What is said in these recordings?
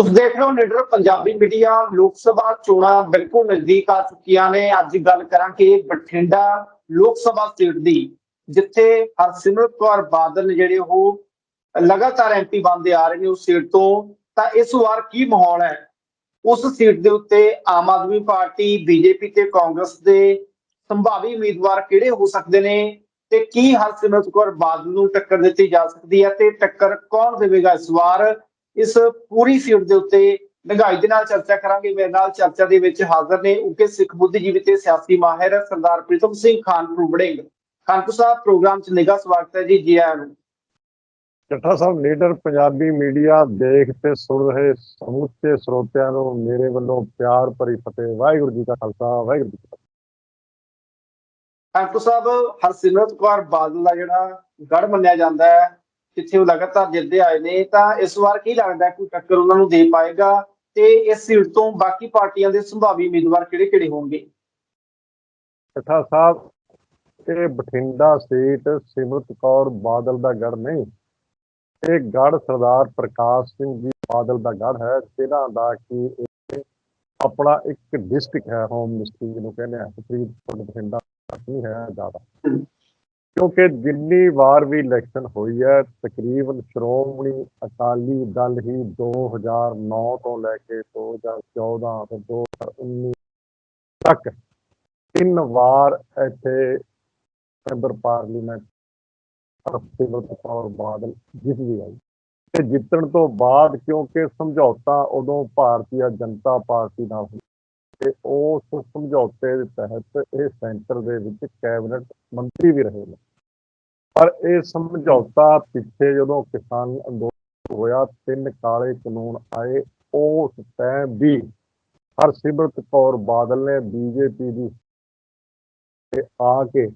ਤੁਸੀਂ ਦੇਖ ਰਹੇ ਹੋ ਲੀਡਰ ਪੰਜਾਬੀ ਮੀਡੀਆ, ਲੋਕ ਸਭਾ ਚੋਣਾਂ ਬਿਲਕੁਲ ਨਜ਼ਦੀਕ ਆ ਚੁੱਕੀਆਂ ਨੇ। ਅੱਜ ਗੱਲ ਕਰਾਂਗੇ ਬਠਿੰਡਾ ਲੋਕ ਸਭਾ ਸੀਟ ਦੀ, ਜਿੱਥੇ ਹਰਸਿਮਰਤ ਕੌਰ ਬਾਦਲ ਨੇ ਜਿਹੜੇ ਉਹ ਲਗਾਤਾਰ ਐਮਪੀ ਬਣਦੇ ਆ ਰਹੇ ਨੇ ਉਸ ਸੀਟ ਤੋਂ। ਤਾਂ ਇਸ ਵਾਰ ਕੀ ਮਾਹੌਲ ਹੈ? ਉਸ ਸੀਟ ਦੇ ਉੱਤੇ ਆਮ ਆਦਮੀ ਪਾਰਟੀ, ਬੀਜੇਪੀ ਤੇ ਕਾਂਗਰਸ ਦੇ ਸੰਭਾਵੀ ਉਮੀਦਵਾਰ ਕਿਹੜੇ ਹੋ ਸਕਦੇ ਨੇ ਤੇ ਕੀ ਹਰਸਿਮਰਤ ਕੌਰ ਬਾਦਲ ਨੂੰ ਟੱਕਰ ਦਿੱਤੀ ਜਾ ਸਕਦੀ ਹੈ ਤੇ ਟੱਕਰ ਕੌਣ ਦੇਵੇਗਾ ਇਸ ਵਾਰ? ਇਸ ਪੂਰੀ ਫੀਲਡ ਦੇ ਉੱਤੇ ਡੰਗਾਈ ਦੇ ਨਾਲ ਚਰਚਾ ਕਰਾਂਗੇ। ਮੇਰੇ ਨਾਲ ਚਰਚਾ ਦੇ ਵਿੱਚ ਹਾਜ਼ਰ ਨੇ ਉਕੇ ਸਿੱਖ ਬੁੱਧੀਜੀਵੀ ਤੇ ਸਿਆਸੀ ਮਾਹਿਰ ਸਰਦਾਰ ਪ੍ਰੀਤਮ ਸਿੰਘ ਖਾਨਪੁਰ ਵੜਿੰਗ ਖਾਨਪੁਰ ਸਾਹਿਬ ਪ੍ਰੋਗਰਾਮ 'ਚ ਨਿੱਘਾ ਸਵਾਗਤ ਹੈ ਜੀ ਜੀ ਆਇਆਂ ਨੂੰ। ਚੱਠਾ ਸਾਹਿਬ ਲੀਡਰ ਪੰਜਾਬੀ ਮੀਡੀਆ ਦੇਖ ਤੇ ਸੁਣ ਰਹੇ ਸਮੁੱਚੇ ਸਰੋਤਿਆਂ ਨੂੰ ਮੇਰੇ ਵੱਲੋਂ ਪਿਆਰ ਭਰੀ ਫਤਿਹ। ਵਾਹਿਗੁਰੂ ਜੀ ਕਾ ਖਾਲਸਾ ਵਾਹਿਗੁਰੂ ਜੀ ਕੀ ਫਤਿਹ। ਖਾਨਪੁਰ ਸਾਹਿਬ ਹਰਸਿਮਰਤ ਕੌਰ ਬਾਦਲ ਦਾ ਜਿਹੜਾ ਗੜ ਮੰਨਿਆ ਜਾਂਦਾ ਹੈ ਜਿੱਥੇ ਉਹ ਲਗਾਤਾਰ ਜਿੱਤਦੇ ਆਏ ਨੇ ਤਾਂ ਇਸ ਵਾਰ ਕੀ ਲੱਗਦਾ ਕੋਈ ਟੱਕਰ ਉਹਨਾਂ ਨੂੰ ਦੇ ਪਾਏਗਾ ਤੇ ਇਸ ਸੀਟ ਤੋਂ ਬਾਕੀ ਪਾਰਟੀਆਂ ਦੇ ਸੰਭਾਵੀ ਉਮੀਦਵਾਰ ਕਿਹੜੇ-ਕਿਹੜੇ ਹੋਣਗੇ? ਚੱਠਾ ਸਾਹਿਬ ਇਹ ਬਠਿੰਡਾ ਸੀਟ ਸਿਮਰਤ ਕੌਰ ਬਾਦਲ ਦਾ ਗੜ ਨਹੀਂ ਇਹ ਗੜ ਸਰਦਾਰ ਪ੍ਰਕਾਸ਼ ਸਿੰਘ ਜੀ ਬਾਦਲ ਦਾ ਗੜ ਹੈ ਜਿਹਨਾਂ ਦਾ ਕਿ ਆਪਣਾ ਇੱਕ ਡਿਸਟ੍ਰਿਕਟ ਹੈ ਹੋਮ ਮਿਨਿਸਟਰੀ ਜਿਹਨੂੰ ਕਹਿੰਦੇ ਆ ਫਰੀਦਕੋਟ ਬਠਿੰਡਾ ਨਹੀਂ ਹੈ ਜ਼ਿਆਦਾ। ਕਿਉਂਕਿ ਜਿੰਨੀ ਵਾਰ ਵੀ ਇਲੈਕਸ਼ਨ ਹੋਈ ਹੈ, ਤਕਰੀਬਨ ਸ਼੍ਰੋਮਣੀ ਅਕਾਲੀ ਦਲ ਹੀ 2009 ਤੋਂ ਲੈ ਕੇ 2014 ਤੋਂ 2019 ਤੱਕ ਤਿੰਨ ਵਾਰ ਇੱਥੇ ਮੈਂਬਰ ਪਾਰਲੀਮੈਂਟ ਹਰਸਿਮਰਤ ਕੌਰ ਬਾਦਲ ਜਿੱਤਦੀ ਆਈ। ਤੇ ਜਿੱਤਣ ਤੋਂ ਬਾਅਦ ਕਿਉਂਕਿ ਸਮਝੌਤਾ ਉਦੋਂ ਭਾਰਤੀ ਜਨਤਾ ਪਾਰਟੀ ਨਾਲ ਹੋਇਆ ਤੇ ਉਸ ਸਮਝੌਤੇ ਦੇ ਤਹਿਤ ਇਹ ਸੈਂਟਰ ਦੇ ਵਿੱਚ ਕੈਬਨਿਟ ਮੰਤਰੀ ਵੀ ਰਹੇ ਨੇ। ਪਰ ਇਹ ਸਮਝੌਤਾ ਪਿੱਛੇ ਜਦੋਂ ਕਿਸਾਨ ਅੰਦੋਲਨ ਹੋਇਆ, ਤਿੰਨ ਕਾਲੇ ਕਾਨੂੰਨ ਆਏ, ਉਸ ਟਾਈਮ ਵੀ ਹਰਸਿਮਰਤ ਕੌਰ ਬਾਦਲ ਨੇ ਬੀਜੇਪੀ ਦੀ ਤੇ ਆ ਕੇ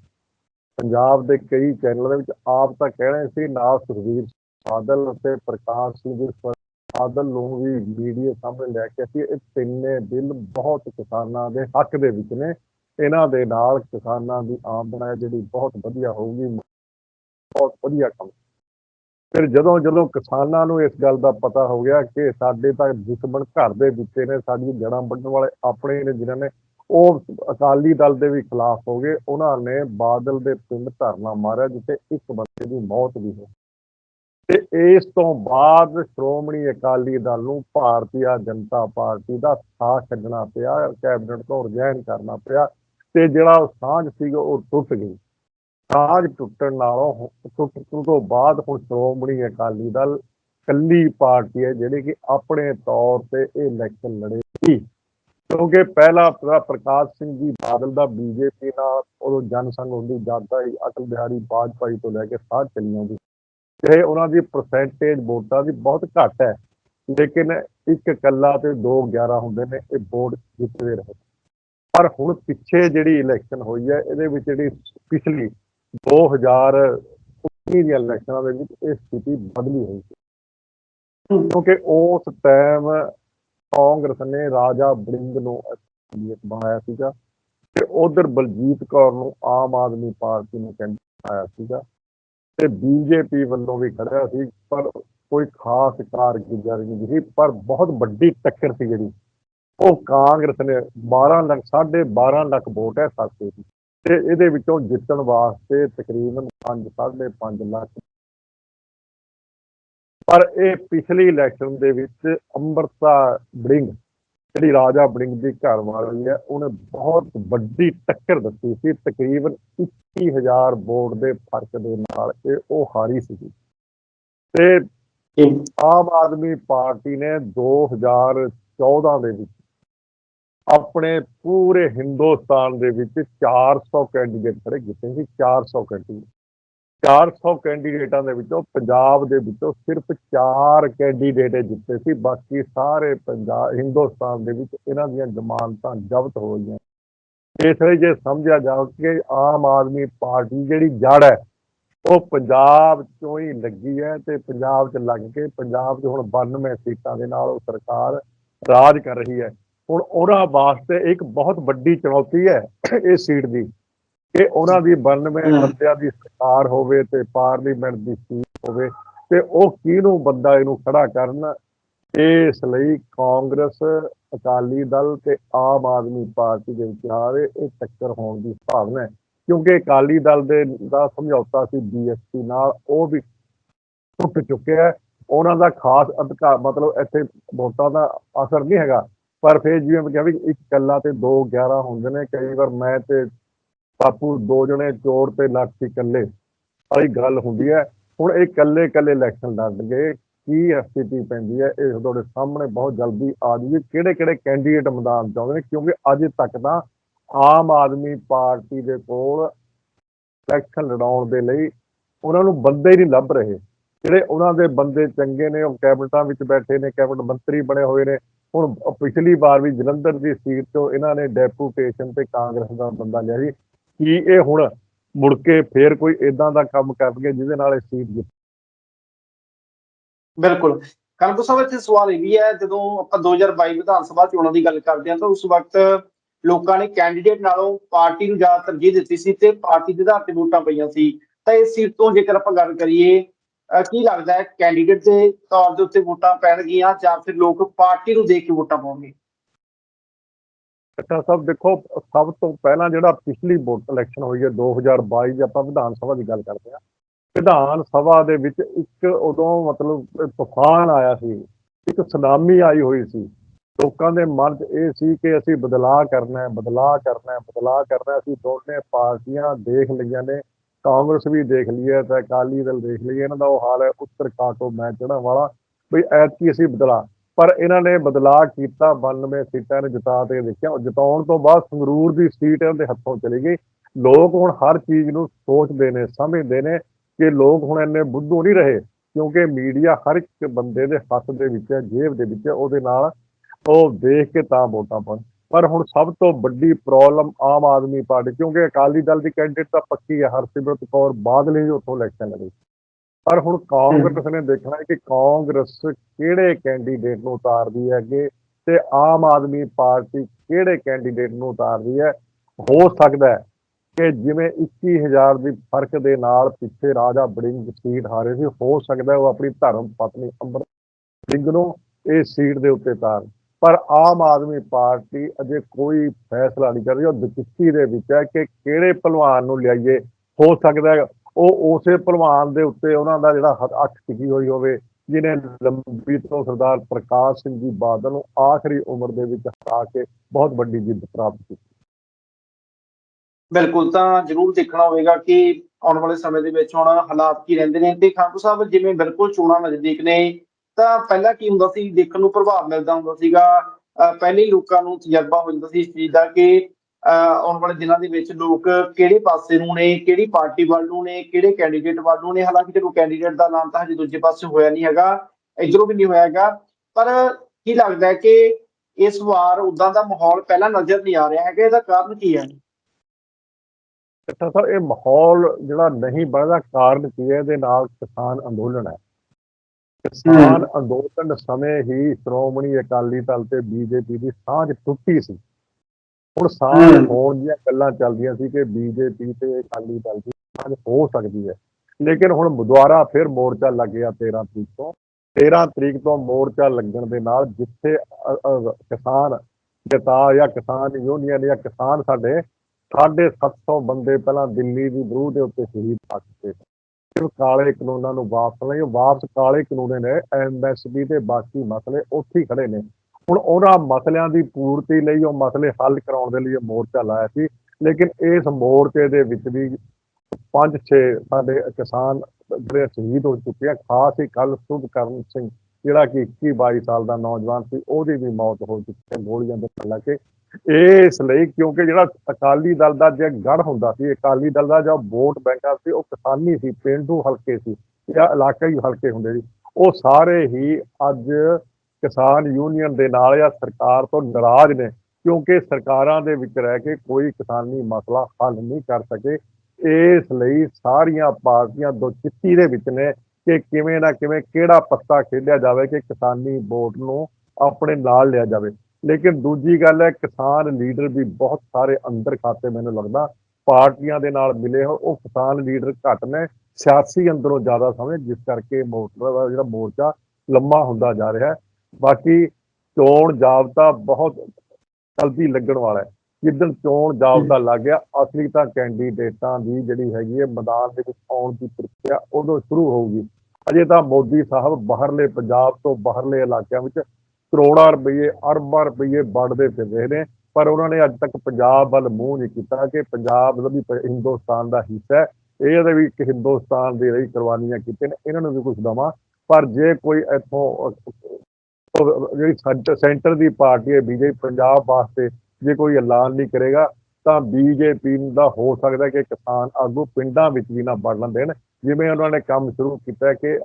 ਪੰਜਾਬ ਦੇ ਕਈ ਚੈਨਲਾਂ ਦੇ ਵਿੱਚ ਆਪ ਤਾਂ ਕਹਿ ਰਹੇ ਸੀ ਨਾਲ ਸੁਖਬੀਰ ਬਾਦਲ ਅਤੇ ਪ੍ਰਕਾਸ਼ ਸਿੰਘ ਜੀ ਬਾਦਲ ਨੂੰ ਵੀ ਮੀਡੀਆ ਸਾਹਮਣੇ ਲੈ ਕੇ ਅਸੀਂ ਇਹ ਤਿੰਨੇ ਬਿੱਲ ਬਹੁਤ ਕਿਸਾਨਾਂ ਦੇ ਹੱਕ ਦੇ ਵਿੱਚ ਨੇ। ਇਹਨਾਂ ਦੇ ਨਾਲ ਕਿਸਾਨਾਂ ਦੀ ਆਮਦਨ ਹੈ ਜਿਹੜੀ ਬਹੁਤ ਵਧੀਆ ਹੋਊਗੀ। ਬਹੁਤ ਵਧੀਆ ਕੰਮ। ਫਿਰ ਜਦੋਂ ਜਦੋਂ ਕਿਸਾਨਾਂ ਨੂੰ ਇਸ ਗੱਲ ਦਾ ਪਤਾ ਹੋ ਗਿਆ ਕਿ ਸਾਡੇ ਤਾਂ ਦੁਸ਼ਮਣ ਘਰ ਦੇ ਵਿੱਚ ਨੇ, ਸਾਡੀਆਂ ਜੜਾਂ ਵੱਢਣ ਵਾਲੇ ਆਪਣੇ ਨੇ ਜਿਨ੍ਹਾਂ ਨੇ, ਉਹ ਅਕਾਲੀ ਦਲ ਦੇ ਵੀ ਖਿਲਾਫ ਹੋ ਗਏ, ਉਹਨਾਂ ਨੇ ਬਾਦਲ ਦੇ ਪਿੰਡ ਧਰਨਾ ਮਾਰਿਆ, ਜਿੱਥੇ ਇੱਕ ਬੰਦੇ ਦੀ ਮੌਤ ਵੀ ਹੋਈ। ਤੇ ਇਸ ਤੋਂ ਬਾਅਦ ਸ਼੍ਰੋਮਣੀ ਅਕਾਲੀ ਦਲ ਨੂੰ ਭਾਰਤੀ ਜਨਤਾ ਪਾਰਟੀ ਦਾ ਸਾਥ ਛੱਡਣਾ ਪਿਆ, ਕੈਬਨਿਟ ਤੋਂ ਰਿਜ਼ਾਈਨ ਕਰਨਾ ਪਿਆ, ਤੇ ਜਿਹੜਾ ਉਹ ਸਾਂਝ ਸੀ, ਉਹ ਟੁੱਟ ਗਈ। ਸਾਂਝ ਟੁੱਟਣ ਨਾਲੋਂ ਟੁੱਟਣ ਤੋਂ ਬਾਅਦ ਹੁਣ ਸ਼੍ਰੋਮਣੀ ਅਕਾਲੀ ਦਲ ਕੱਲੀ ਪਾਰਟੀ ਹੈ ਜਿਹੜੀ ਕਿ ਆਪਣੇ ਤੌਰ ਤੇ ਇਹ ਇਲੈਕਸ਼ਨ ਲੜੇਗੀ ਕਿਉਂਕਿ ਪਹਿਲਾ ਪ੍ਰਕਾਸ਼ ਸਿੰਘ ਜੀ ਬਾਦਲ ਦਾ ਬੀਜੇਪੀ ਨਾਲ ਉਦੋਂ ਜਨਸੰਘ ਹੁੰਦੀ ਜਾਂਦਾ ਹੀ ਅਟਲ ਬਿਹਾਰੀ ਵਾਜਪਾਈ ਤੋਂ ਲੈ ਕੇ ਸਾਧ ਚੱਲੀ ਆਉਂਦੀ ਤੇ ਉਹਨਾਂ ਦੀ ਪਰਸੈਂਟੇਜ ਵੋਟਾਂ ਦੀ ਬਹੁਤ ਘੱਟ ਹੈ, ਲੇਕਿਨ ਇੱਕ ਇਕੱਲਾ ਤੇ ਦੋ 11 ਹੁੰਦੇ ਨੇ, ਇਹ ਵੋਟ ਜਿੱਤਦੇ ਰਹੇ। ਪਰ ਹੁਣ ਪਿੱਛੇ ਜਿਹੜੀ ਇਲੈਕਸ਼ਨ ਹੋਈ ਹੈ, ਇਹਦੇ ਵਿੱਚ ਜਿਹੜੀ ਪਿਛਲੀ 2019 ਦੀਆਂ ਇਲੈਕਸ਼ਨਾਂ ਦੇ ਵਿੱਚ ਇਹ ਸਥਿਤੀ ਬਦਲੀ ਹੋਈ ਸੀ। ਕਿਉਂਕਿ ਉਸ ਟਾਈਮ ਕਾਂਗਰਸ ਨੇ ਰਾਜਾ ਬੜਿੰਗ ਨੂੰ ਅਸਲੀਅਤ ਬਣਾਇਆ ਸੀਗਾ ਤੇ ਉਧਰ ਬਲਜੀਤ ਕੌਰ ਨੂੰ ਆਮ ਆਦਮੀ ਪਾਰਟੀ ਨੇ ਕੈਂਡੀਡੇਟ ਆਇਆ ਸੀਗਾ ਤੇ ਬੀਜੇਪੀ ਵੱਲੋਂ ਵੀ ਖੜਿਆ ਸੀ, ਪਰ ਕੋਈ ਖਾਸ ਕਾਰਗੁਜ਼ਾਰੀ ਨਹੀਂ ਸੀ, ਪਰ ਬਹੁਤ ਵੱਡੀ ਟੱਕਰ ਸੀ ਜਿਹੜੀ। ਉਹ ਕਾਂਗਰਸ ਨੇ 12 ਲੱਖ 12.5 ਲੱਖ ਵੋਟ ਹੈ ਸਾਥੇ ਦੀ। ਤੇ ਇਹਦੇ ਵਿੱਚੋਂ ਜਿੱਤਣ ਵਾਸਤੇ ਤਕਰੀਬਨ 5 5.5 ਲੱਖ। ਪਰ ਇਹ ਪਿਛਲੀ ਇਲੈਕਸ਼ਨ ਦੇ ਵਿੱਚ ਅੰਮ੍ਰਿਤਾ ਬੜਿੰਗ ਜਿਹੜੀ ਰਾਜਾ ਬੜਿੰਗ ਦੀ ਘਰ ਵਾਲੀ ਹੈ ਉਹਨੇ ਬਹੁਤ ਵੱਡੀ ਟੱਕਰ ਦਿੱਤੀ ਸੀ। ਤਕਰੀਬਨ 21000 ਵੋਟ ਦੇ ਫ਼ਰਕ ਦੇ ਨਾਲ ਇਹ ਉਹ ਹਾਰੀ ਸੀ ਤੇ ਆਮ ਆਦਮੀ ਪਾਰਟੀ ਨੇ 2014 ਦੇ ਵਿੱਚ ਆਪਣੇ ਪੂਰੇ ਹਿੰਦੁਸਤਾਨ ਦੇ ਵਿੱਚ 400 ਕੈਂਡੀਡੇਟ ਖੜੇ ਕੀਤੇ ਸੀ 400 ਕੈਂਡੀਡੇਟ। 400 ਕੈਂਡੀਡੇਟਾਂ ਦੇ ਵਿੱਚੋਂ ਪੰਜਾਬ ਦੇ ਵਿੱਚੋਂ ਸਿਰਫ 4 ਕੈਂਡੀਡੇਟ ਜਿੱਤੇ ਸੀ, ਬਾਕੀ ਸਾਰੇ ਪੰਜਾਬ, ਹਿੰਦੁਸਤਾਨ ਦੇ ਵਿੱਚ ਇਹਨਾਂ ਦੀਆਂ ਜ਼ਮਾਨਤਾਂ ਜ਼ਬਤ ਹੋ ਗਈਆਂ। ਇਸ ਲਈ ਜੇ ਸਮਝਿਆ ਜਾਵੇ ਕਿ ਆਮ ਆਦਮੀ ਪਾਰਟੀ ਜਿਹੜੀ ਜੜ ਹੈ, ਉਹ ਪੰਜਾਬ ਚੋਂ ਹੀ ਲੱਗੀ ਹੈ ਤੇ ਪੰਜਾਬ 'ਚ ਲੱਗ ਕੇ ਪੰਜਾਬ 'ਚ ਹੁਣ 92 ਸੀਟਾਂ ਦੇ ਨਾਲ ਉਹ ਸਰਕਾਰ ਰਾਜ ਕਰ ਰਹੀ ਹੈ। ਹੁਣ ਉਹਨਾਂ ਵਾਸਤੇ ਇੱਕ ਬਹੁਤ ਵੱਡੀ ਚੁਣੌਤੀ ਹੈ ਇਹ ਸੀਟ ਦੀ ਕਿ ਉਹਨਾਂ ਦੀ 92 ਬੰਦਿਆਂ ਦੀ ਸਰਕਾਰ ਹੋਵੇ ਤੇ ਪਾਰਲੀਮੈਂਟ ਦੀ ਸੀਟ ਹੋਵੇ ਤੇ ਉਹ ਕਿਹਨੂੰ ਬੰਦਾ ਇਹਨੂੰ ਖੜਾ ਕਰਨ? ਇਸ ਲਈ ਕਾਂਗਰਸ ਅਕਾਲੀ ਦਲ ਤੇ ਆਮ ਆਦਮੀ ਪਾਰਟੀ ਦੇ ਵਿਚਾਰ ਇਹ ਟੱਕਰ ਹੋਣ ਦੀ ਸੰਭਾਵਨਾ ਹੈ। ਕਿਉਂਕਿ ਅਕਾਲੀ ਦਲ ਦੇ ਦਾ ਸਮਝੌਤਾ ਸੀ ਬੀਐਸਪੀ ਨਾਲ ਉਹ ਵੀ ਟੁੱਟ ਚੁੱਕਿਆ ਹੈ। ਉਹਨਾਂ ਦਾ ਖਾਸ ਅਧਿਕਾਰ ਮਤਲਬ ਇੱਥੇ ਵੋਟਾਂ ਦਾ ਅਸਰ ਨਹੀਂ ਹੈਗਾ। ਪਰ ਫਿਰ ਜਿਵੇਂ ਮੈਂ ਕਿਹਾ ਵੀ ਇੱਕ ਕੱਲਾ ਤੇ ਦੋ 11 ਹੁੰਦੇ ਨੇ, ਕਈ ਵਾਰ ਮੈਂ ਤੇ ਬਾਪੂ ਦੋ ਜਣੇ ਚੋਰ ਤੇ ਲਾਠੀ ਇਕੱਲੇ ਵਾਲੀ ਗੱਲ ਹੁੰਦੀ ਹੈ। ਹੁਣ ਇਹ ਇਕੱਲੇ ਇਕੱਲੇ ਇਲੈਕਸ਼ਨ ਲੜਨਗੇ, ਕੀ ਸਥਿਤੀ ਪੈਂਦੀ ਹੈ, ਇਹ ਤੁਹਾਡੇ ਸਾਹਮਣੇ ਬਹੁਤ ਜਲਦੀ ਆ ਜੂਗੀ ਕਿਹੜੇ ਕਿਹੜੇ ਕੈਂਡੀਡੇਟ ਮੈਦਾਨ ਚ ਆਉਂਦੇ ਨੇ, ਕਿਉਂਕਿ ਅਜੇ ਤੱਕ ਤਾਂ ਆਮ ਆਦਮੀ ਪਾਰਟੀ ਦੇ ਕੋਲ ਇਲੈਕਸ਼ਨ ਲੜਾਉਣ ਦੇ ਲਈ ਉਹਨਾਂ ਨੂੰ ਬੰਦੇ ਹੀ ਨਹੀਂ ਲੱਭ ਰਹੇ। ਜਿਹੜੇ ਉਹਨਾਂ ਦੇ ਬੰਦੇ ਚੰਗੇ ਨੇ, ਉਹ ਕੈਬਨਿਟਾਂ ਵਿੱਚ ਬੈਠੇ ਨੇ, ਕੈਬਨਿਟ ਮੰਤਰੀ ਬਣੇ ਹੋਏ ਨੇ ਹੁਣ ਪਿਛਲੀ ਵਾਰ ਵੀ ਜਲੰਧਰ ਦੀ ਸੀਟ ਤੋਂ ਇਹਨਾਂ ਨੇ ਡੈਪੂਟੇਸ਼ਨ ਤੇ ਕਾਂਗਰਸ ਦਾ ਬੰਦਾ ਲਿਆ ਸੀ। ਕੀ ਇਹ ਹੁਣ ਮੁੜ ਕੇ ਫੇਰ ਕੋਈ ਇਦਾਂ ਦਾ ਕੰਮ ਕਰਨਗੇ ਜਿਹਦੇ ਨਾਲ ਇਹ ਸੀਟ ਜਿੱਤ ਬਿਲਕੁਲ। ਕਾਨਪੁਰ ਸਾਹਿਬ, ਇੱਥੇ ਸਵਾਲ ਇਹ ਵੀ ਹੈ, ਜਦੋਂ ਆਪਾਂ 2022 ਵਿਧਾਨ ਸਭਾ ਚੋਣਾਂ ਦੀ ਗੱਲ ਕਰਦੇ ਹਾਂ, ਤਾਂ ਉਸ ਵਕਤ ਲੋਕਾਂ ਨੇ ਕੈਂਡੀਡੇਟ ਨਾਲੋਂ ਪਾਰਟੀ ਨੂੰ ਜ਼ਿਆਦਾ ਤਰਜੀਹ ਦਿੱਤੀ ਸੀ ਤੇ ਪਾਰਟੀ ਦੇ ਆਧਾਰ ਤੇ ਵੋਟਾਂ ਪਈਆਂ ਸੀ। ਤਾਂ ਇਸ ਸੀਟ ਤੋਂ ਜੇਕਰ ਆਪਾਂ ਗੱਲ ਕਰੀਏ ਕੀ ਲੱਗਦਾ ਹੈ ਕੈਂਡੀਡੇਟ ਦੇ ਤੌਰ ਦੇ ਉੱਤੇ ਵੋਟਾਂ ਪੈਣਗੀਆਂ ਜਾਂ ਫਿਰ ਲੋਕ ਪਾਰਟੀ ਨੂੰ ਦੇਖ ਕੇ ਵੋਟਾਂ ਪਾਉਣਗੇ? ਅੱਛਾ, ਸਭ ਦੇਖੋ, ਸਭ ਤੋਂ ਪਹਿਲਾਂ ਜਿਹੜਾ ਪਿਛਲੀ ਵੋਟ ਇਲੈਕਸ਼ਨ ਹੋਈ ਹੈ 2022 ਦੀ, ਆਪਾਂ ਵਿਧਾਨ ਸਭਾ ਦੀ ਗੱਲ ਕਰਦੇ ਹਾਂ। ਵਿਧਾਨ ਸਭਾ ਦੇ ਵਿੱਚ ਇੱਕ ਉਦੋਂ ਮਤਲਬ ਤੂਫਾਨ ਆਇਆ ਸੀ, ਇੱਕ ਸੁਨਾਮੀ ਆਈ ਹੋਈ ਸੀ। ਲੋਕਾਂ ਦੇ ਮਨ 'ਚ ਇਹ ਸੀ ਕਿ ਅਸੀਂ ਬਦਲਾਅ ਕਰਨਾ ਹੈ, ਬਦਲਾਅ ਕਰਨਾ ਹੈ, ਬਦਲਾਅ ਕਰਨਾ ਅਸੀਂ ਦੋਨੇ ਪਾਰਟੀਆਂ ਦੇਖ ਲਈਆਂ ਨੇ। ਕਾਂਗਰਸ ਵੀ ਦੇਖ ਲਈਏ ਤਾਂ ਅਕਾਲੀ ਦਲ ਦੇਖ ਲਈਏ ਇਹਨਾਂ ਦਾ ਉਹ ਹਾਲ ਹੈ ਉੱਤਰ ਕਾਟੋ ਮੈਂ ਚੜ੍ਹਨ ਵਾਲਾ ਵੀ ਐਤਕੀ ਅਸੀਂ ਬਦਲਾਅ ਪਰ ਇਹਨਾਂ ਨੇ ਬਦਲਾਅ ਕੀਤਾ 92 ਸੀਟਾਂ ਨੇ ਜਿਤਾ ਤੇ ਦੇਖਿਆ, ਉਹ ਜਿਤਾਉਣ ਤੋਂ ਬਾਅਦ ਸੰਗਰੂਰ ਦੀ ਸੀਟ ਇਹਨਾਂ ਦੇ ਹੱਥੋਂ ਚਲੀ ਗਈ। ਲੋਕ ਹੁਣ ਹਰ ਚੀਜ਼ ਨੂੰ ਸੋਚਦੇ ਨੇ, ਸਮਝਦੇ ਨੇ ਕਿ ਲੋਕ ਹੁਣ ਇੰਨੇ ਬੁੱਧੂ ਨਹੀਂ ਰਹੇ, ਕਿਉਂਕਿ ਮੀਡੀਆ ਹਰ ਇੱਕ ਬੰਦੇ ਦੇ ਹੱਥ ਦੇ ਵਿੱਚ ਹੈ, ਜੇਬ ਦੇ ਵਿੱਚ ਹੈ, ਉਹਦੇ ਨਾਲ ਉਹ ਦੇਖ ਕੇ ਤਾਂ ਵੋਟਾਂ ਪਾਉਣ। ਪਰ ਹੁਣ ਸਭ ਤੋਂ ਵੱਡੀ ਪ੍ਰੋਬਲਮ ਆਮ ਆਦਮੀ ਪਾਰਟੀ, ਕਿਉਂਕਿ ਅਕਾਲੀ ਦਲ ਦੀ ਕੈਂਡੀਡੇਟ ਤਾਂ ਪੱਕੀ ਹੈ, ਹਰਸਿਮਰਤ ਕੌਰ ਬਾਦਲ ਹੀ ਉੱਥੋਂ ਇਲੈਕਸ਼ਨ ਲੜੀ। ਪਰ ਹੁਣ ਕਾਂਗਰਸ ਨੇ ਦੇਖਣਾ ਹੈ ਕਿ ਕਾਂਗਰਸ ਕਿਹੜੇ ਕੈਂਡੀਡੇਟ ਨੂੰ ਉਤਾਰਦੀ ਹੈ ਅੱਗੇ ਤੇ ਆਮ ਆਦਮੀ ਪਾਰਟੀ ਕਿਹੜੇ ਕੈਂਡੀਡੇਟ ਨੂੰ ਉਤਾਰਦੀ ਹੈ। ਹੋ ਸਕਦਾ ਹੈ ਕਿ ਜਿਵੇਂ 21000 ਦੀ ਫ਼ਰਕ ਦੇ ਨਾਲ ਪਿੱਛੇ ਰਾਜਾ ਬੜਿੰਗ ਸੀਟ ਹਾਰੇ ਸੀ, ਹੋ ਸਕਦਾ ਉਹ ਆਪਣੀ ਧਰਮ ਪਤਨੀ ਅੰਮ੍ਰਿਤ ਸਿੰਘ ਨੂੰ ਇਹ ਸੀਟ ਦੇ ਉੱਤੇ ਤਾਰ ਪਰ ਆਮ ਆਦਮੀ ਪਾਰਟੀ ਅਜੇ ਕੋਈ ਫੈਸਲਾ ਨਹੀਂ ਕਰ ਰਹੀ। ਉਹ ਦਿਲਚਸਪੀ ਦੇ ਵਿੱਚ ਹੈ ਕਿ ਕਿਹੜੇ ਪਹਿਲਵਾਨ ਨੂੰ ਲਿਆਈਏ, ਹੋ ਸਕਦਾ ਉਹ ਉਸੇ ਪਹਿਲਵਾਨ ਦੇ ਉੱਤੇ ਉਹਨਾਂ ਦਾ ਜਿਹੜਾ ਅੱਖ ਟਿਕੀ ਹੋਈ ਹੋਵੇ ਜਿਨੇ ਲੰਬੀ ਤੋਂ ਸਰਦਾਰ ਪ੍ਰਕਾਸ਼ ਸਿੰਘ ਜੀ ਬਾਦਲ ਨੂੰ ਆਖਰੀ ਉਮਰ ਦੇ ਵਿੱਚ ਹਰਾ ਕੇ ਬਹੁਤ ਵੱਡੀ ਜਿੱਤ ਪ੍ਰਾਪਤ ਕੀਤੀ। ਬਿਲਕੁਲ, ਤਾਂ ਜ਼ਰੂਰ ਦੇਖਣਾ ਹੋਵੇਗਾ ਕਿ ਆਉਣ ਵਾਲੇ ਸਮੇਂ ਦੇ ਵਿੱਚ ਹੁਣ ਹਾਲਾਤ ਕੀ ਰਹਿੰਦੇ ਨੇ। ਤੇ ਖਾਨਪੁਰ ਸਾਹਿਬ, ਜਿਵੇਂ ਬਿਲਕੁਲ ਚੋਣਾਂ ਨਜ਼ਦੀਕ ਨੇ ਤਾਂ ਪਹਿਲਾਂ ਕੀ ਹੁੰਦਾ ਸੀ, ਦੇਖਣ ਨੂੰ ਪ੍ਰਭਾਵ ਮਿਲਦਾ ਹੁੰਦਾ ਸੀਗਾ। ਪਹਿਲੇ ਹੀ ਲੋਕਾਂ ਨੂੰ ਤਜਰਬਾ ਹੋ ਜਾਂਦਾ ਸੀ ਇਸ ਚੀਜ਼ ਦਾ ਕਿ ਆਉਣ ਵਾਲੇ ਦਿਨਾਂ ਦੇ ਵਿੱਚ ਲੋਕ ਕਿਹੜੇ ਪਾਸੇ ਨੂੰ ਨੇ, ਕਿਹੜੀ ਪਾਰਟੀ ਵੱਲ ਨੂੰ ਨੇ, ਕਿਹੜੇ ਕੈਂਡੀਡੇਟ ਵੱਲ ਨੂੰ ਨੇ। ਹਾਲਾਂਕਿ ਚਲੋ ਕੈਂਡੀਡੇਟ ਦਾ ਨਾਮ ਤਾਂ ਹਜੇ ਦੂਜੇ ਪਾਸੇ ਹੋਇਆ ਨਹੀਂ ਹੈਗਾ, ਇਧਰੋਂ ਵੀ ਨਹੀਂ ਹੋਇਆ ਹੈਗਾ। ਪਰ ਕੀ ਲੱਗਦਾ ਹੈ ਕਿ ਇਸ ਵਾਰ ਉਦਾਂ ਦਾ ਮਾਹੌਲ ਪਹਿਲਾਂ ਨਜ਼ਰ ਨਹੀਂ ਆ ਰਿਹਾ ਹੈਗਾ, ਇਹਦਾ ਕਾਰਨ ਕੀ ਹੈ? ਅੱਛਾ ਸਰ, ਇਹ ਮਾਹੌਲ ਜਿਹੜਾ ਨਹੀਂ ਬਣਦਾ, ਕਾਰਨ ਕੀ ਹੈ? ਇਹਦੇ ਨਾਲ ਕਿਸਾਨ ਅੰਦੋਲਨ ਹੈ। ਕਿਸਾਨ ਅੰਦੋਲਨ ਸਮੇਂ ਹੀ ਸ਼੍ਰੋਮਣੀ ਅਕਾਲੀ ਦਲ ਤੇ ਬੀਜੇਪੀ ਦੀ ਸਾਂਝ ਟੁੱਟੀ ਸੀ। ਹੁਣ ਸਾਂਝ। ਹੋਣ ਦੀਆਂ ਗੱਲਾਂ ਚੱਲਦੀਆਂ ਸੀ ਕਿ ਬੀਜੇਪੀ ਤੇ ਅਕਾਲੀ ਦਲ ਦੀ ਸਾਂਝ ਹੋ ਸਕਦੀ ਹੈ। ਲੇਕਿਨ ਹੁਣ ਦੁਬਾਰਾ ਫਿਰ ਮੋਰਚਾ ਲੱਗ ਗਿਆ 13 ਤਰੀਕ ਤੋਂ। 13 ਤਰੀਕ ਤੋਂ ਮੋਰਚਾ ਲੱਗਣ ਦੇ ਨਾਲ ਜਿੱਥੇ ਕਿਸਾਨ ਜਤਾ ਜਾਂ ਕਿਸਾਨ ਯੂਨੀਅਨ ਜਾਂ ਕਿਸਾਨ ਸਾਡੇ ਸਾਢੇ 700 ਬੰਦੇ ਪਹਿਲਾਂ ਦਿੱਲੀ ਦੀ ਬਰੂਹ ਦੇ ਉੱਤੇ ਸ਼ਹੀਦ ਆ ਚੁੱਕੇ ਕਾਲੇ ਕਾਨੂੰਨਾਂ ਨੂੰ ਵਾਪਸ ਲਈ ਵਾਪਸ ਕਾਲੇ ਕਾਨੂੰਨ ਨੇ ਐਮਐਸਪੀ ਤੇ ਬਾਕੀ ਮਸਲੇ ਉੱਥੇ ਹੀ ਖੜੇ ਨੇ। ਹੁਣ ਉਹਨਾਂ ਮਸਲਿਆਂ ਦੀ ਪੂਰਤੀ ਲਈ ਉਹ ਮਸਲੇ ਹੱਲ ਕਰਾਉਣ ਦੇ ਲਈ ਮੋਰਚਾ ਲਾਇਆ ਸੀ। ਲੇਕਿਨ ਇਸ ਮੋਰਚੇ ਦੇ ਵਿੱਚ ਵੀ ਪੰਜ ਛੇ ਸਾਡੇ ਕਿਸਾਨ ਜਿਹੜੇ ਸ਼ਹੀਦ ਹੋ ਚੁੱਕੇ ਆ। ਖਾਸ ਹੀ ਕੱਲ ਸੁਭਕਰਨ ਸਿੰਘ, ਜਿਹੜਾ ਕਿ 21 22 ਸਾਲ ਦਾ ਨੌਜਵਾਨ ਸੀ, ਉਹਦੀ ਵੀ ਮੌਤ ਹੋ ਚੁੱਕੀ ਹੈ। ਗੋਲੀਆਂ ਦੇ ਲੱਗ ਕੇ ਇਸ ਲਈ ਕਿਉਂਕਿ ਜਿਹੜਾ ਅਕਾਲੀ ਦਲ ਦਾ ਜੇ ਗੜ ਹੁੰਦਾ ਸੀ, ਅਕਾਲੀ ਦਲ ਦਾ ਜੋ ਵੋਟ ਬੈਂਕਾਂ ਸੀ, ਉਹ ਕਿਸਾਨੀ ਸੀ, ਪਿੰਡੂ ਹਲਕੇ ਸੀ ਜਾਂ ਇਲਾਕਾਈ ਹਲਕੇ ਹੁੰਦੇ ਸੀ, ਉਹ ਸਾਰੇ ਹੀ ਅੱਜ ਕਿਸਾਨ ਯੂਨੀਅਨ ਦੇ ਨਾਲ ਜਾਂ ਸਰਕਾਰ ਤੋਂ ਨਾਰਾਜ਼ ਨੇ, ਕਿਉਂਕਿ ਸਰਕਾਰਾਂ ਦੇ ਵਿੱਚ ਰਹਿ ਕੇ ਕੋਈ ਕਿਸਾਨੀ ਮਸਲਾ ਹੱਲ ਨਹੀਂ ਕਰ ਸਕੇ। ਇਸ ਲਈ ਸਾਰੀਆਂ ਪਾਰਟੀਆਂ ਦੋ ਚਿੱਤੀ ਦੇ ਵਿੱਚ ਨੇ ਕਿ ਕਿਵੇਂ ਨਾ ਕਿਵੇਂ ਕਿਹੜਾ ਪੱਤਾ ਖੇਡਿਆ ਜਾਵੇ ਕਿ ਕਿਸਾਨੀ ਵੋਟ ਨੂੰ ਆਪਣੇ ਨਾਲ ਲਿਆ ਜਾਵੇ। ਲੇਕਿਨ ਦੂਜੀ ਗੱਲ ਹੈ, ਕਿਸਾਨ ਲੀਡਰ ਵੀ ਬਹੁਤ ਸਾਰੇ ਅੰਦਰ ਖਾਤੇ ਮੈਨੂੰ ਲੱਗਦਾ ਪਾਰਟੀਆਂ ਦੇ ਨਾਲ ਮਿਲੇ ਹੋ ਉਹ ਕਿਸਾਨ ਲੀਡਰ ਘੱਟ ਨੇ, ਸਿਆਸੀ ਅੰਦਰੋਂ ਜ਼ਿਆਦਾ ਸਮਝ ਜਿਸ ਕਰਕੇ ਮੋਟਰ ਦਾ ਜਿਹੜਾ ਮੋਰਚਾ ਲੰਮਾ ਹੁੰਦਾ ਜਾ ਰਿਹਾ ਹੈ। ਬਾਕੀ ਚੋਣ ਜਾਬਤਾ ਬਹੁਤ ਜਲਦੀ ਲੱਗਣ ਵਾਲਾ ਹੈ। ਜਿੱਦਣ ਚੋਣ ਜਾਬਤਾ ਲੱਗ ਗਿਆ ਅਸਲੀ ਤਾਂ ਕੈਂਡੀਡੇਟਾਂ ਦੀ ਜਿਹੜੀ ਹੈਗੀ ਹੈ, ਮੈਦਾਨ ਦੇ ਵਿੱਚ ਆਉਣ ਦੀ ਪ੍ਰਕਿਰਿਆ ਉਦੋਂ ਸ਼ੁਰੂ ਹੋਊਗੀ। ਅਜੇ ਤਾਂ ਮੋਦੀ ਸਾਹਿਬ ਬਾਹਰਲੇ ਪੰਜਾਬ ਤੋਂ ਬਾਹਰਲੇ ਇਲਾਕਿਆਂ ਵਿੱਚ ਕਰੋੜਾਂ ਰੁਪਏ, ਅਰਬਾਂ ਰੁਪਏ ਵੰਡਦੇ ਫਿਰਦੇ ਨੇ, ਪਰ ਉਹਨਾਂ ਨੇ ਅੱਜ ਤੱਕ ਪੰਜਾਬ ਵੱਲ ਮੂੰਹ ਨਹੀਂ ਕੀਤਾ ਕਿ ਪੰਜਾਬ ਵੀ ਹਿੰਦੁਸਤਾਨ ਦਾ ਹਿੱਸਾ ਹੈ। ਇਹ ਇਹਦੇ ਵੀ ਇੱਕ ਹਿੰਦੁਸਤਾਨ ਦੇ ਲਈ ਕੁਰਬਾਨੀਆਂ ਕੀਤੀਆਂ ਨੇ, ਇਹਨਾਂ ਨੂੰ ਵੀ ਕੁਝ ਦਵਾਂ। ਪਰ ਜੇ ਕੋਈ ਇੱਥੋਂ ਜਿਹੜੀ ਸੈਂਟਰ- ਦੀ ਪਾਰਟੀ ਹੈ ਬੀਜੇਪੀ ਪੰਜਾਬ ਵਾਸਤੇ ਜੇ ਕੋਈ ਐਲਾਨ ਨਹੀਂ ਕਰੇਗਾ, ਤਾਂ ਬੀਜੇਪੀ ਦਾ ਹੋ ਸਕਦਾ ਕਿ ਕਿਸਾਨ ਆਗੂ ਪਿੰਡਾਂ ਵਿੱਚ ਵੀ ਨਾ ਵੜਨ ਦੇਣ ਜਿਵੇਂ ਉਹਨਾਂ ਨੇ ਕੰਮ ਸ਼ੁਰੂ ਕੀਤਾ ਕਿ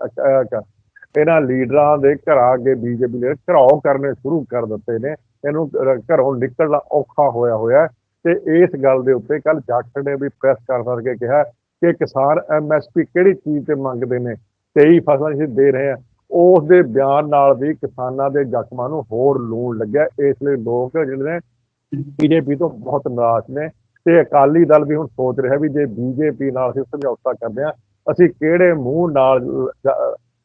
ਇਹਨਾਂ ਲੀਡਰਾਂ ਦੇ ਘਰਾਂ ਅੱਗੇ ਬੀਜੇਪੀ ਦੇ ਘਰਾਓ ਕਰਨੇ ਸ਼ੁਰੂ ਕਰ ਦਿੱਤੇ ਨੇ। ਇਹਨੂੰ ਘਰੋਂ ਨਿਕਲਣਾ ਔਖਾ ਹੋਇਆ ਹੋਇਆ ਤੇ ਇਸ ਗੱਲ ਦੇ ਉੱਤੇ ਕੱਲ ਜਾਖੜ ਨੇ ਵੀ ਪ੍ਰੈਸ ਕਰ ਕਰਕੇ ਕਿਹਾ ਕਿ ਕਿਸਾਨ ਐਮਐਸਪੀ ਕਿਹੜੀ ਚੀਜ਼ ਤੇ ਮੰਗਦੇ ਨੇ? 23 ਫਸਲਾਂ ਅਸੀਂ ਦੇ ਰਹੇ ਹਾਂ। ਉਸ ਦੇ ਬਿਆਨ ਨਾਲ ਵੀ ਕਿਸਾਨਾਂ ਦੇ ਜ਼ਖਮਾਂ ਨੂੰ ਹੋਰ ਲੂਣ ਲੱਗਿਆ। ਇਸ ਲਈ ਲੋਕ ਜਿਹੜੇ ਨੇ ਬੀਜੇਪੀ ਤੋਂ ਬਹੁਤ ਨਿਰਾਸ਼ ਨੇ ਤੇ ਅਕਾਲੀ ਦਲ ਵੀ ਹੁਣ ਸੋਚ ਰਿਹਾ ਵੀ ਜੇ ਬੀਜੇਪੀ ਨਾਲ ਅਸੀਂ ਸਮਝੌਤਾ ਕਰਦੇ ਹਾਂ, ਅਸੀਂ ਕਿਹੜੇ ਮੂੰਹ ਨਾਲ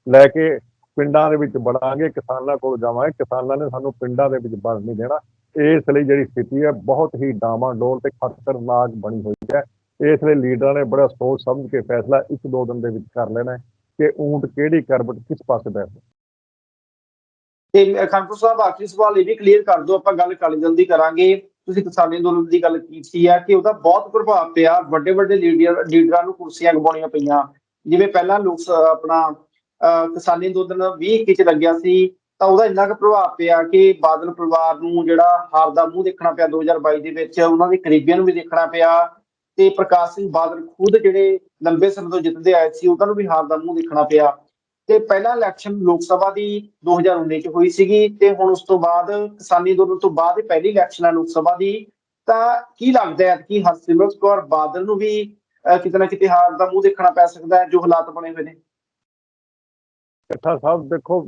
ਲੈ ਕੇ ਪਿੰਡਾਂ ਦੇ ਵਿੱਚ ਵੜਾਂਗੇ ਕਿਸਾਨਾਂ ਕੋਲ ਜਾਵਾਂਗੇ, ਕਿਸਾਨਾਂ ਨੇ ਸਾਨੂੰ ਪਿੰਡਾਂ ਦੇ ਵਿੱਚ ਵੜਨ ਨਹੀਂ ਦੇਣਾ। ਇਸ ਲਈ ਜਿਹੜੀ ਸਥਿਤੀ ਹੈ, ਬਹੁਤ ਹੀ ਡਾਮਾਡੋਲ ਤੇ ਖਤਰਨਾਕ ਬਣੀ ਹੋਈ ਹੈ। ਇਸ ਲਈ ਲੀਡਰਾਂ ਨੇ ਬੜਾ ਸੋਚ ਸਮਝ ਕੇ ਫੈਸਲਾ ਇੱਕ ਦੋ ਦਿਨ ਦੇ ਵਿੱਚ ਕਰ ਲੈਣਾ ਕਿ ਊਂਟ ਕਿਹੜੀ ਕਰਬਟ ਕਿਸ ਪਾਸੇ ਬੈਠੇ ਤੇ ਖਾਨਪੁਰ ਸਾਹਿਬ ਆਖਰੀ ਸਵਾਲ ਇਹ ਵੀ ਕਲੀਅਰ ਕਰ ਦਿਓ, ਆਪਾਂ ਗੱਲ ਕਾਲੀ ਦਲ ਦੀ ਕਰਾਂਗੇ। ਤੁਸੀਂ ਕਿਸਾਨੀ ਅੰਦੋਲਨ ਦੀ ਗੱਲ ਕੀਤੀ ਹੈ ਕਿ ਉਹਦਾ ਬਹੁਤ ਪ੍ਰਭਾਵ ਪਿਆ ਵੱਡੇ ਵੱਡੇ ਲੀਡਰ, ਲੀਡਰਾਂ ਨੂੰ ਕੁਰਸੀਆਂ ਗਵਾਉਣੀਆਂ ਪਈਆਂ। ਜਿਵੇਂ ਪਹਿਲਾਂ ਲੋਕ ਆਪਣਾ ਕਿਸਾਨੀ ਅੰਦੋਲਨ 20 ਚ ਲੱਗਿਆ ਸੀ, ਤਾਂ ਉਹਦਾ ਇੰਨਾ ਕੁ ਪ੍ਰਭਾਵ ਪਿਆ ਕਿ ਬਾਦਲ ਪਰਿਵਾਰ ਨੂੰ ਜਿਹੜਾ ਹਾਰ ਦਾ ਮੂੰਹ ਦੇਖਣਾ ਪਿਆ 2022 ਦੇ ਵਿੱਚ, ਉਹਨਾਂ ਦੇ ਕਰੀਬੀਆਂ ਨੂੰ ਵੀ ਦੇਖਣਾ ਪਿਆ ਤੇ ਪ੍ਰਕਾਸ਼ ਸਿੰਘ ਬਾਦਲ ਖੁਦ ਜਿਹੜੇ ਲੰਬੇ ਸਮੇਂ ਤੋਂ ਜਿੱਤਦੇ ਆਏ ਸੀ, ਉਹਨਾਂ ਨੂੰ ਵੀ ਹਾਰ ਦਾ ਮੂੰਹ ਦੇਖਣਾ ਪਿਆ। ਤੇ ਪਹਿਲਾ ਇਲੈਕਸ਼ਨ ਲੋਕ ਸਭਾ ਦੀ 2019 ਚ ਹੋਈ ਸੀਗੀ ਤੇ ਹੁਣ ਉਸ ਤੋਂ ਬਾਅਦ ਕਿਸਾਨੀ ਅੰਦੋਲਨ ਤੋਂ ਬਾਅਦ ਇਹ ਪਹਿਲੀ ਇਲੈਕਸ਼ਨ ਆ ਲੋਕ ਸਭਾ ਦੀ। ਤਾਂ ਕੀ ਲੱਗਦਾ ਹੈ ਕਿ ਹਰਸਿਮਰਤ ਕੌਰ ਬਾਦਲ ਨੂੰ ਵੀ ਕਿਤੇ ਨਾ ਕਿਤੇ ਹਾਰ ਦਾ ਮੂੰਹ ਦੇਖਣਾ ਪੈ ਸਕਦਾ ਹੈ, ਜੋ ਹਾਲਾਤ ਬਣੇ ਹੋਏ ਨੇ? ਇਕੱਠਾ ਸਾਹਿਬ ਦੇਖੋ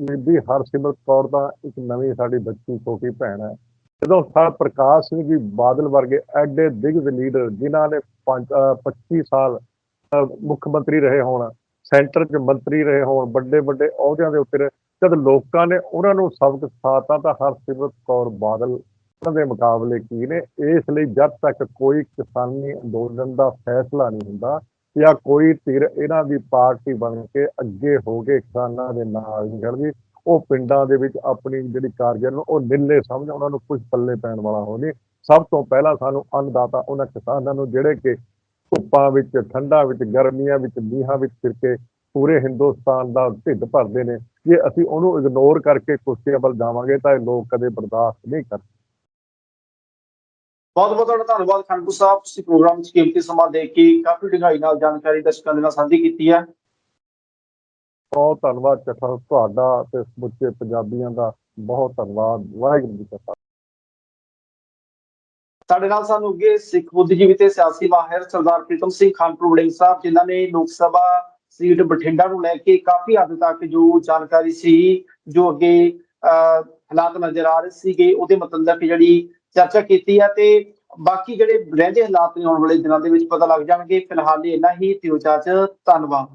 ਬੀਬੀ ਹਰਸਿਮਰਤ ਕੌਰ ਤਾਂ ਇੱਕ ਨਵੀਂ ਸਾਡੀ ਬੱਚੀ, ਛੋਟੀ ਭੈਣ ਹੈ। ਜਦੋਂ ਸਰ ਪ੍ਰਕਾਸ਼ ਸਿੰਘ ਜੀ ਬਾਦਲ ਵਰਗੇ ਐਡੇ ਦਿਗਜ ਲੀਡਰ ਜਿਨ੍ਹਾਂ ਨੇ 25 ਸਾਲ ਮੁੱਖ ਮੰਤਰੀ ਰਹੇ ਹੋਣ, ਸੈਂਟਰ 'ਚ ਮੰਤਰੀ ਰਹੇ ਹੋਣ, ਵੱਡੇ ਵੱਡੇ ਅਹੁਦਿਆਂ ਦੇ ਉੱਤੇ ਜਦ ਲੋਕਾਂ ਨੇ ਉਹਨਾਂ ਨੂੰ ਸਬਕ ਸਿਖਾਤਾ ਤਾਂ ਹਰਸਿਮਰਤ ਕੌਰ ਬਾਦਲ ਉਹਨਾਂ ਦੇ ਮੁਕਾਬਲੇ ਕੀ ਨੇ? ਇਸ ਲਈ ਜਦ ਤੱਕ ਕੋਈ ਕਿਸਾਨੀ ਅੰਦੋਲਨ ਦਾ ਫੈਸਲਾ ਨਹੀਂ ਹੁੰਦਾ ਜਾਂ ਕੋਈ ਧਿਰ ਇਹਨਾਂ ਦੀ ਪਾਰਟੀ ਬਣ ਕੇ ਅੱਗੇ ਹੋ ਕੇ ਕਿਸਾਨਾਂ ਦੇ ਨਾਲ ਨਹੀਂ ਖੜਦੀ ਉਹ ਪਿੰਡਾਂ ਦੇ ਵਿੱਚ ਆਪਣੀ ਜਿਹੜੀ ਕਾਰਜਰ ਨੂੰ ਉਹ ਨਿੱਲੇ ਸਮਝ ਉਹਨਾਂ ਨੂੰ ਕੁਝ ਪੱਲੇ ਪੈਣ ਵਾਲਾ ਹੋ ਨਹੀਂ। ਸਭ ਤੋਂ ਪਹਿਲਾਂ ਸਾਨੂੰ ਅੰਨਦਾਤਾ ਉਹਨਾਂ ਕਿਸਾਨਾਂ ਨੂੰ, ਜਿਹੜੇ ਕਿ ਧੁੱਪਾਂ ਵਿੱਚ, ਠੰਡਾਂ ਵਿੱਚ, ਗਰਮੀਆਂ ਵਿੱਚ ਮੀਂਹਾਂ ਵਿੱਚ ਫਿਰ ਕੇ ਪੂਰੇ ਹਿੰਦੁਸਤਾਨ ਦਾ ਢਿੱਡ ਭਰਦੇ ਨੇ। ਜੇ ਅਸੀਂ ਉਹਨੂੰ ਇਗਨੋਰ ਕਰਕੇ ਕੁਰਸੀਆਂ ਵੱਲ ਜਾਵਾਂਗੇ ਤਾਂ ਇਹ ਲੋਕ ਕਦੇ ਬਰਦਾਸ਼ਤ ਨਹੀਂ ਕਰ ਬਹੁਤ ਬਹੁਤ ਤੁਹਾਡਾ ਧੰਨਵਾਦ ਖਾਨਪੁਰ ਸਾਹਿਬ। ਤੁਸੀਂ ਪ੍ਰੋਗਰਾਮ ਵਿੱਚ ਕੀਮਤੀ ਸਮਾਂ ਦੇ ਕੇ ਕਾਫੀ ਡੂੰਘਾਈ ਨਾਲ ਜਾਣਕਾਰੀ ਦਰਸ਼ਕਾਂ ਦੇ ਨਾਲ ਸਾਂਝੀ ਕੀਤੀ ਹੈ। ਬਹੁਤ ਧੰਨਵਾਦ ਚੱਠਾ ਤੁਹਾਡਾ ਤੇ ਸਮੁੱਚੇ ਪੰਜਾਬੀਆਂ ਦਾ ਬਹੁਤ ਧੰਨਵਾਦ। ਵਾਹਿਗੁਰੂ ਜੀ ਕਾ ਖਾਲਸਾ। ਸਾਡੇ ਨਾਲ ਸਾਨੂੰ ਅੱਗੇ ਸਿੱਖ ਬੁੱਧੀਜੀਵੀ ਤੇ ਸਿਆਸੀ ਮਾਹਿਰ ਸਰਦਾਰ ਪ੍ਰੀਤਮ ਸਿੰਘ ਖਾਨਪੁਰ ਵੜਿੰਗ ਸਾਹਿਬ ਜਿਨ੍ਹਾਂ ਨੇ ਲੋਕ ਸਭਾ ਸੀਟ ਬਠਿੰਡਾ ਨੂੰ ਲੈ ਕੇ ਕਾਫੀ ਹੱਦ ਤੱਕ ਜੋ ਜਾਣਕਾਰੀ ਸੀ ਜੋ ਅੱਗੇ ਹਾਲਾਤ ਨਜ਼ਰ ਆ ਰਹੇ ਸੀਗੇ ਉਹਦੇ ਮੁਤਲਕ ਜਿਹੜੀ ਚਰਚਾ ਕੀਤੀ ਹੈ ਤੇ ਬਾਕੀ ਜਿਹੜੇ ਰਹਿੰਦੇ ਹਾਲਾਤ ਨੇ ਆਉਣ ਵਾਲੇ ਦਿਨਾਂ ਦੇ ਵਿੱਚ ਪਤਾ ਲੱਗ ਜਾਣਗੇ। ਫਿਲਹਾਲ ਲਈ ਇੰਨਾ ਹੀ। ਤਿਉਚਾ ਚ ਧੰਨਵਾਦ।